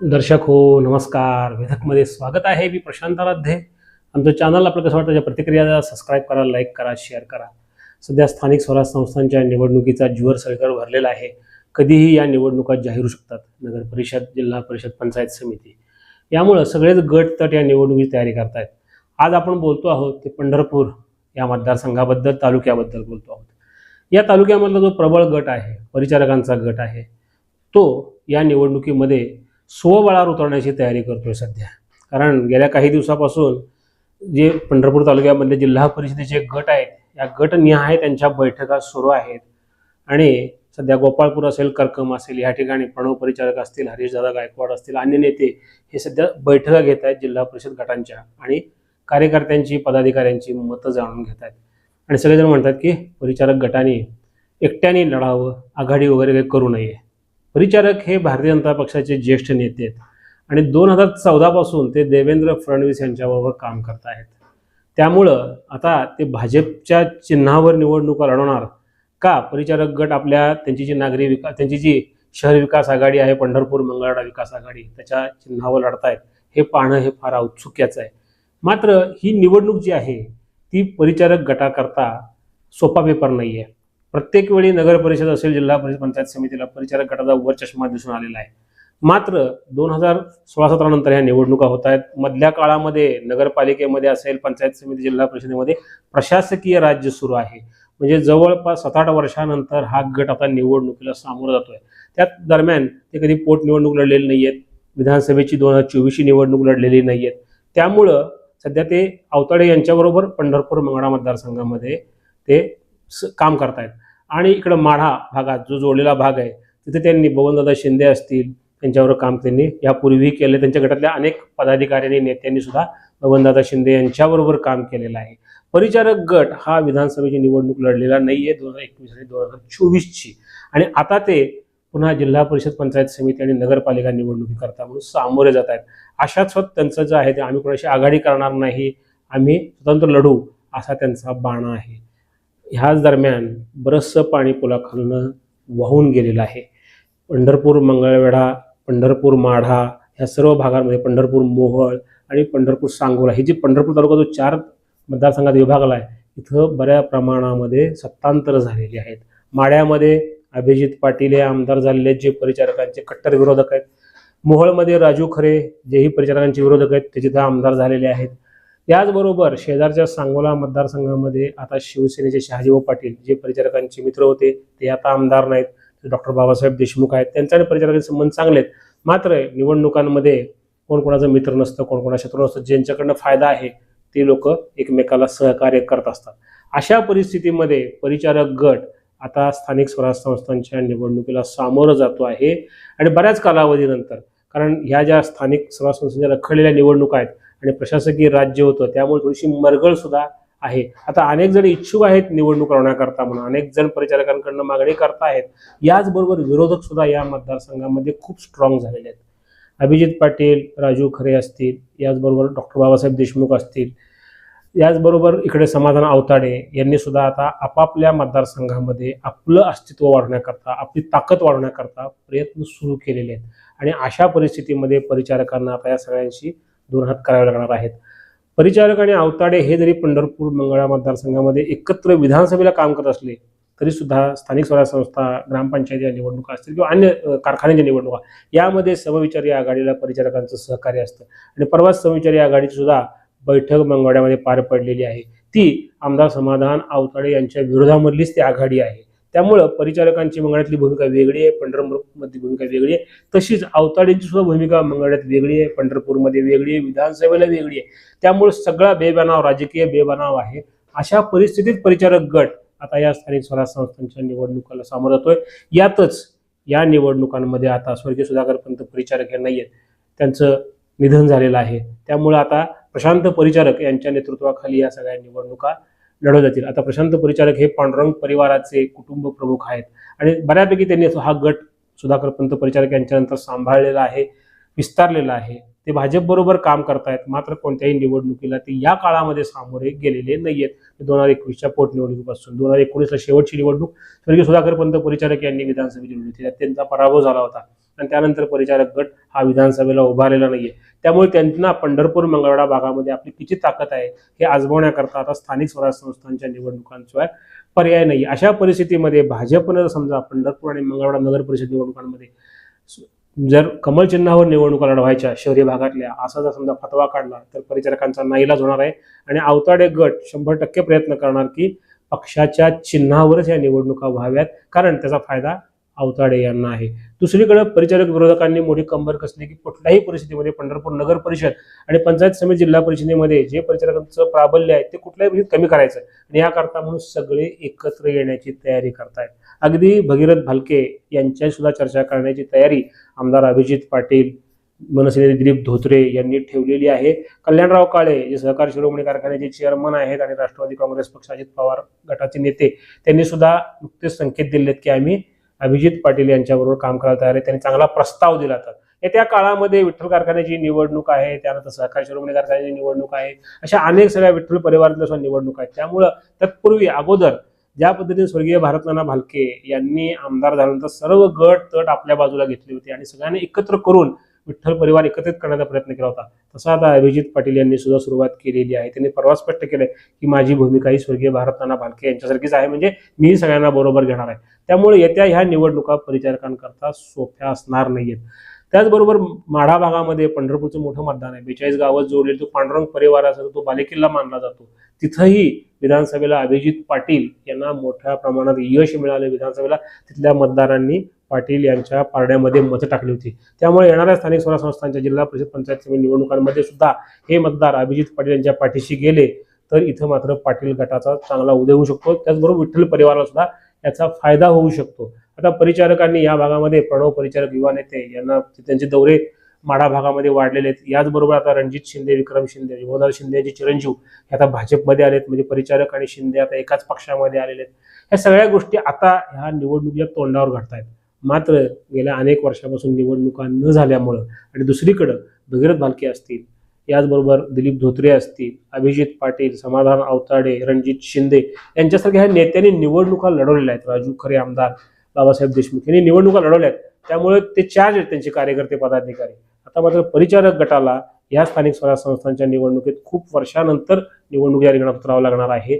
दर्शक हो नमस्कार. वेधकमध्ये स्वागत आहे. मी प्रशांत आराध्ये आमचं चॅनल आपलं कसं वाटतं? प्रतिक्रिया सबस्क्राईब करा लाईक करा शेअर करा. सध्या स्थानिक स्वराज संस्थांच्या निवडणुकीचा जीवर सगळीकडे भरलेला आहे. कधीही या निवडणुका जाहीर होऊ शकतात. नगर परिषद जिल्हा परिषद पंचायत समिती. यामुळं सगळेच गट तट या निवडणुकीची तयारी करतायत. आज आपण बोलतो आहोत ते पंढरपूर या मतदारसंघाबद्दल तालुक्याबद्दल बोलतो आहोत. या तालुक्यामधला जो प्रबळ गट आहे परिचारकांचा गट आहे तो या निवडणुकीमध्ये स्वबळावर उतरण्याची तयारी करतोय सध्या. कारण गेल्या काही दिवसापासून जे पंढरपूर तालुक्यामधले जिल्हा परिषदेचे गट आहेत या गटनिहाय त्यांच्या बैठका सुरू आहेत. आणि सध्या गोपाळपूर असेल करकम असेल या ठिकाणी प्रणव परिचारक असतील हरीशदादा गायकवाड असतील अन्य नेते हे सध्या बैठका घेत आहेत जिल्हा परिषद गटांच्या आणि कार्यकर्त्यांची पदाधिकाऱ्यांची मतं जाणून घेत आहेत. आणि सगळेजण म्हणतात की परिचारक गटाने एकट्याने लढावं आघाडी वगैरे काही करू नये. परिचारक हे भारतीय जनता पक्षाचे ज्येष्ठ नेते आहेत. आणि दोन हजार चौदापासून ते देवेंद्र फडणवीस यांच्याबरोबर काम करत आहेत. त्यामुळं आता ते भाजपच्या चिन्हावर निवडणुका लढवणार का? परिचारक गट आपल्या त्यांची जी नागरी विकास त्यांची जी शहर विकास आघाडी आहे पंढरपूर मंगळवाडा विकास आघाडी त्याच्या चिन्हावर लढतायत. हे पाहणं हे फार औत्सुक्याचं आहे. मात्र ही निवडणूक जी आहे ती परिचारक गटाकरता सोपा पेपर नाही आहे प्रत्येक वेळी नगर परिषद असेल जिल्हा परिषद पंचायत समितीला परिचारक गटाचा वर चष्मा दिसून आलेला आहे. मात्र दोन हजार सोळा सतरा नंतर ह्या निवडणुका होत आहेत. मधल्या काळामध्ये नगरपालिकेमध्ये असेल पंचायत समिती जिल्हा परिषदेमध्ये प्रशासकीय राज्य सुरू आहे. म्हणजे जवळपास सात आठ वर्षानंतर हा गट आता निवडणुकीला सामोरा जातोय. त्यात दरम्यान ते कधी पोटनिवडणूक लढलेली नाही आहेत विधानसभेची दोन हजार चोवीसची निवडणूक लढलेली नाही आहेत त्यामुळं सध्या ते अवताडे यांच्याबरोबर पंढरपूर मंगळा मतदारसंघामध्ये ते स- काम करतायत. आणि इकडं माढा भागात जो जोडलेला भाग आहे तिथे त्यांनी बबनदादा शिंदे असतील त्यांच्यावर काम त्यांनी यापूर्वी केले. त्यांच्या गटातल्या अनेक पदाधिकाऱ्यांनी नेत्यांनी सुद्धा बबनदादा शिंदे यांच्याबरोबर काम केलेलं आहे. परिचारक गट हा विधानसभेची निवडणूक लढलेला नाही आहे दोन हजार एकवीस आणि दोन हजार चोवीसची. आणि आता ते पुन्हा जिल्हा परिषद पंचायत समिती आणि नगरपालिका निवडणुकी करता म्हणून सामोरे जात आहेत. अशाच स्वत त्यांचं जे आहे ते आम्ही कोणाशी आघाडी करणार नाही आम्ही स्वतंत्र लढू असा त्यांचा बाणा आहे. ह्याच दरम्यान बरंचसं पाणी पुलाखालनं वाहून गेलेलं आहे. पंढरपूर मंगळवेढा पंढरपूर माढा ह्या सर्व भागांमध्ये पंढरपूर मोहळ आणि पंढरपूर सांगोला ही जी पंढरपूर तालुका जो चार मतदारसंघात विभागला आहे इथं बऱ्या प्रमाणामध्ये सत्तांतर झालेली आहेत. माड्यामध्ये अभिजित पाटील हे आमदार झालेले आहेत, जे परिचारकांचे कट्टर विरोधक आहेत. मोहळमध्ये राजू खरे जेही परिचारकांचे विरोधक आहेत ते तिथं आमदार झालेले आहेत. याचबरोबर शेजारच्या सांगोला मतदारसंघामध्ये आता शिवसेनेचे शहाजीभाऊ पाटील जे परिचारकांचे मित्र होते ते आता आमदार नाहीत. डॉक्टर बाबासाहेब देशमुख आहेत. त्यांचे आणि परिचारकांचे संबंध चांगले आहेत. मात्र निवडणुकांमध्ये कोण कोणाचं मित्र नसतं कोण कोणा शत्रू नसतं ज्यांच्याकडनं फायदा आहे ते लोक एकमेकाला सहकार्य करत असतात. अशा परिस्थितीमध्ये परिचारक गट आता स्थानिक स्वराज संस्थांच्या निवडणुकीला सामोरं जातो आहे. आणि बऱ्याच कालावधीनंतर कारण ह्या ज्या स्थानिक स्वराज संस्थांच्या रखडलेल्या निवडणुका आहेत आणि प्रशासकीय राज्य होतं त्यामुळे थोडीशी मरगळ सुद्धा आहे. आता अनेक जण इच्छुक आहेत निवडणूक लढवण्याकरता म्हणून. अनेक जण परिचारकांकडनं मागणी करता आहेत. याचबरोबर विरोधक सुद्धा या मतदारसंघामध्ये खूप स्ट्रॉंग झालेले आहेत. अभिजित पाटील राजू खरे असतील याचबरोबर डॉक्टर बाबासाहेब देशमुख असतील याचबरोबर इकडे समाधान आवताडे यांनी सुद्धा आता आपापल्या मतदारसंघामध्ये आपलं अस्तित्व वाढवण्याकरता आपली ताकद वाढवण्याकरता प्रयत्न सुरू केलेले आहेत. आणि अशा परिस्थितीमध्ये परिचारकांना आता या सगळ्यांशी दोन हात करावे लागणार आहेत. परिचारक आणि आवताडे हे जरी पंढरपूर मंगळा मतदारसंघामध्ये एकत्र विधानसभेला काम करत असले तरी सुद्धा स्थानिक स्वराज्य संस्था ग्रामपंचायती या निवडणुका असतील किंवा अन्य कारखान्याच्या निवडणुका यामध्ये समविचारी आघाडीला परिचारकांचं सहकार्य असतं. आणि परवाच समविचारी आघाडीची सुद्धा बैठक मंगळवाड्यामध्ये पार पडलेली आहे. ती आमदार समाधान आवताडे यांच्या विरोधामधलीच ती आघाडी आहे. त्यामुळं परिचारकांची मंगळ्यातली भूमिका वेगळी आहे पंढरपूरमधली भूमिका वेगळी आहे. तशीच आवताडेंची सुद्धा भूमिका मंगळ्यात वेगळी आहे पंढरपूरमध्ये वेगळी आहे विधानसभेला वेगळी आहे. त्यामुळे सगळा बेबनाव राजकीय बेबनाव आहे. अशा परिस्थितीत परिचारक गट आता या स्थानिक स्वराज संस्थांच्या निवडणुकाला सामोरं जातोय. यातच या निवडणुकांमध्ये आता स्वर्गीय सुधाकर पंत परिचारक हे नाही आहेत त्यांचं निधन झालेलं आहे. त्यामुळं आता प्रशांत परिचारक यांच्या नेतृत्वाखाली या सगळ्या निवडणुका लढवले जातील. आता प्रशांत परिचारक हे पांडुरंग परिवाराचे कुटुंब प्रमुख आहेत. आणि बऱ्यापैकी त्यांनी हा गट सुधाकर पंत परिचारक यांच्यानंतर सांभाळलेला आहे विस्तारलेला आहे. ते भाजपबरोबर काम करतायत मात्र कोणत्याही निवडणुकीला ते या काळामध्ये सामोरे गेलेले नाहीयेत. दोन हजार एकवीसच्या पोटनिवडणुकीपासून दोन हजार एकोणीसला शेवटची निवडणूक स्वर्गीय सुधाकर पंत परिचारक यांनी विधानसभेची निवडणूक त्यात त्यांचा पराभव झाला होता. आणि त्यानंतर परिचारक गट हा विधानसभेला उभारलेला नाहीये. त्यामुळे त्यांना पंढरपूर मंगळवाडा भागामध्ये आपली किती ताकद आहे हे आजमावण्याकरता आता स्थानिक स्वराज संस्थांच्या निवडणुकांशिवाय पर्याय नाही अशा परिस्थितीमध्ये भाजपनं जर समजा पंढरपूर आणि मंगळवाडा नगर परिषद निवडणुकांमध्ये जर कमल चिन्हावर निवडणुका लढवायच्या शहरी भागातल्या असा जर समजा फतवा काढला तर परिचारकांचा नाईलाज होणार आहे. आणि अवताडे गट शंभर टक्के प्रयत्न करणार की पक्षाच्या चिन्हावरच या निवडणुका व्हाव्यात कारण त्याचा फायदा अवताडे यांना आहे. दुसरीकडे परिचारक विरोधकांनी मोठी कंबर कसली की कुठल्याही परिस्थितीमध्ये पंढरपूर नगर परिषद आणि पंचायत समिती जिल्हा परिषदेमध्ये जे परिचारकांचं प्राबल्य आहे ते कुठल्याही परिषदेत कमी करायचं आणि याकरता म्हणून सगळे एकत्र येण्याची तयारी करतायत. अगदी भगीरथ भालके यांच्याशी सुद्धा चर्चा करण्याची तयारी आमदार अभिजित पाटील मनसेने दिलीप धोत्रे यांनी ठेवलेली आहे. कल्याणराव काळे जे सहकार शिरोमणी कारखान्याचे चेअरमन आहेत आणि राष्ट्रवादी काँग्रेस पक्ष अजित पवार गटाचे नेते त्यांनी सुद्धा नुकतेच संकेत दिलेत की आम्ही अभिजित पाटील यांच्याबरोबर काम करायला तयार आहे. त्यांनी चांगला प्रस्ताव दिला तर येत्या काळामध्ये विठ्ठल कारखान्याची निवडणूक आहे त्यानंतर सहकार शिरोमणी कारखान्याची निवडणूक आहे अशा अनेक सगळ्या विठ्ठल परिवारातल्या सुद्धा निवडणूक आहेत. त्यामुळं तत्पूर्वी अगोदर ज्या पद्धतीने स्वर्गीय भारतनाना भालके यांनी आमदार झाल्यानंतर सर्व गट तट आपल्या बाजूला घेतले होते आणि सगळ्यांनी एकत्र करून विठ्ठल परिवार एकत्रित करण्याचा प्रयत्न केला होता. तसा आता अभिजित पाटील यांनी सुद्धा सुरुवात केलेली आहे. त्यांनी परवा स्पष्ट केलंय की माझी भूमिका ही स्वर्गीय भारतनाना भालके यांच्यासारखीच आहे. म्हणजे मी सगळ्यांना बरोबर घेणार आहे. त्यामुळे येत्या ह्या निवडणुका परिचारकांकरता सोप्या असणार नाहीयेत. त्याचबरोबर माढा भागामध्ये पंढरपूरचं मोठं मतदान आहे. बेचाळीस गावात जोडलेलं तो पांडुरंग परिवार असेल तो बालेकिल्ला मानला जातो. तिथंही विधानसभेला अभिजित पाटील यांना मोठ्या प्रमाणात यश मिळालं. विधानसभेला तिथल्या मतदारांनी पाटील यांच्या पारड्यामध्ये मतं टाकली होती. त्यामुळे येणाऱ्या स्थानिक स्वराज्य संस्थांच्या जिल्हा परिषद पंचायत समिती निवडणुकांमध्ये सुद्धा हे मतदार अभिजित पाटील यांच्या पाठीशी गेले तर इथं मात्र पाटील गटाचा चांगला उदय होऊ शकतो. त्याचबरोबर विठ्ठल परिवाराला सुद्धा याचा फायदा होऊ शकतो. आता परिचारकांनी या भागामध्ये प्रणव परिचारक युवा नेते यांना त्यांचे दौरे माडा भागामध्ये वाढलेले आहेत. याचबरोबर आता रणजित शिंदे विक्रम शिंदे विमोदार शिंदे यांचे चिरंजीव हे आता भाजपमध्ये आलेत. म्हणजे परिचारक आणि शिंदे आता एकाच पक्षामध्ये आलेले आहेत. ह्या सगळ्या गोष्टी आता ह्या निवडणुकीच्या तोंडावर घडतायत. मात्र गेल्या अनेक वर्षापासून निवडणुका न झाल्यामुळं आणि दुसरीकडं भगीरथ भालके असतील याचबरोबर दिलीप धोत्रे असतील अभिजित पाटील समाधान अवताडे रणजित शिंदे यांच्यासारख्या ह्या नेत्यांनी निवडणुका लढवलेल्या आहेत. राजू खरे आमदार बाबासाहेब देशमुख यांनी निवडणुका लढवल्या आहेत त्यामुळे ते चार्ज आहेत त्यांचे कार्यकर्ते पदाधिकारी. आता मात्र परिचारक गटाला या स्थानिक स्वराज्य संस्थांच्या निवडणुकीत खूप वर्षानंतर निवडणूक या रिंगणात उतरावं लागणार आहे.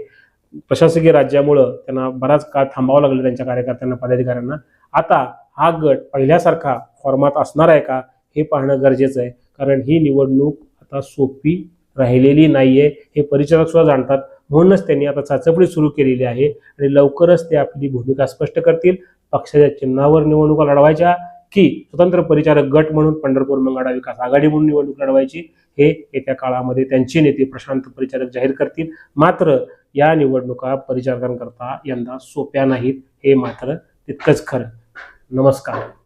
प्रशासकीय राज्यामुळं त्यांना बराच काळ थांबावं लागलं त्यांच्या कार्यकर्त्यांना पदाधिकाऱ्यांना. आता हा गट पहिल्यासारखा फॉर्मात असणार आहे का हे पाहणं गरजेचं आहे. कारण ही निवडणूक आता सोपी राहिलेली नाहीये हे परिचारक सुद्धा जाणतात. म्हणूनच त्यांनी आता चाचपणी सुरू केलेली आहे आणि लवकरच ते आपली भूमिका स्पष्ट करतील. पक्षाच्या चिन्हावर निवडणुका लढवायच्या की स्वतंत्र परिचारक गट म्हणून पंढरपूर मंगळा विकास आघाडी म्हणून निवडणूक लढवायची हे येत्या काळामध्ये त्यांचे नेते प्रशांत परिचारक जाहीर करतील. मात्र या निवडणुका परिचारकांकरता यंदा सोप्या नाहीत हे मात्र तितकंच खरं. नमस्कार.